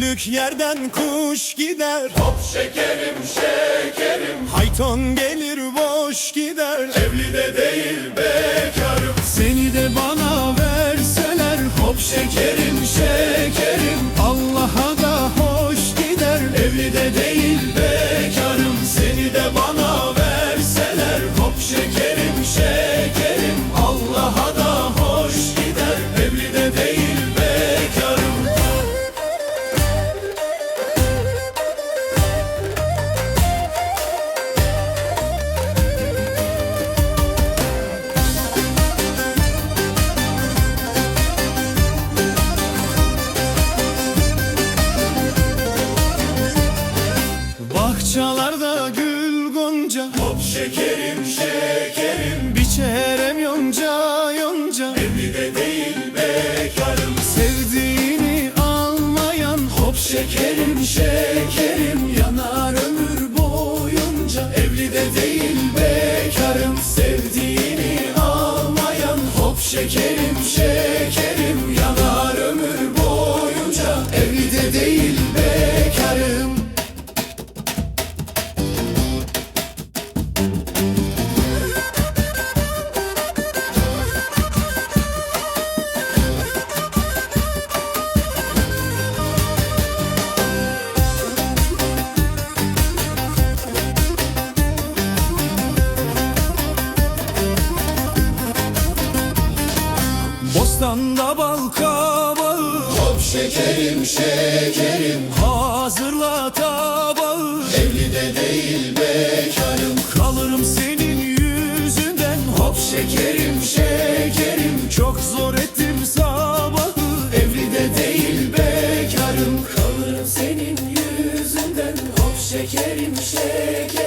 yerden kuş gider. Hop şekerim şekerim. Hayton gelir boş gider. Evli de değil bekarım. Seni de bana verseler. Hop şekerim Bahçalarda gül gonca. Hop şekerim şekerim. Biçerem yonca yonca. Evli de değil bekarım. Sevdiğini almayan. Hop şekerim şekerim. Yanar ömür boyunca. Evli de değil bekarım. Sevdiğini almayan. Hop şekerim şekerim Bostanda bal kabağı Hop şekerim şekerim. Hazırla tabağı Evli de değil bekarım. Kalırım senin yüzünden. Hop şekerim şekerim. Çok zor ettim sabahı. Evli de değil bekarım. Kalırım senin yüzünden. Hop şekerim şekerim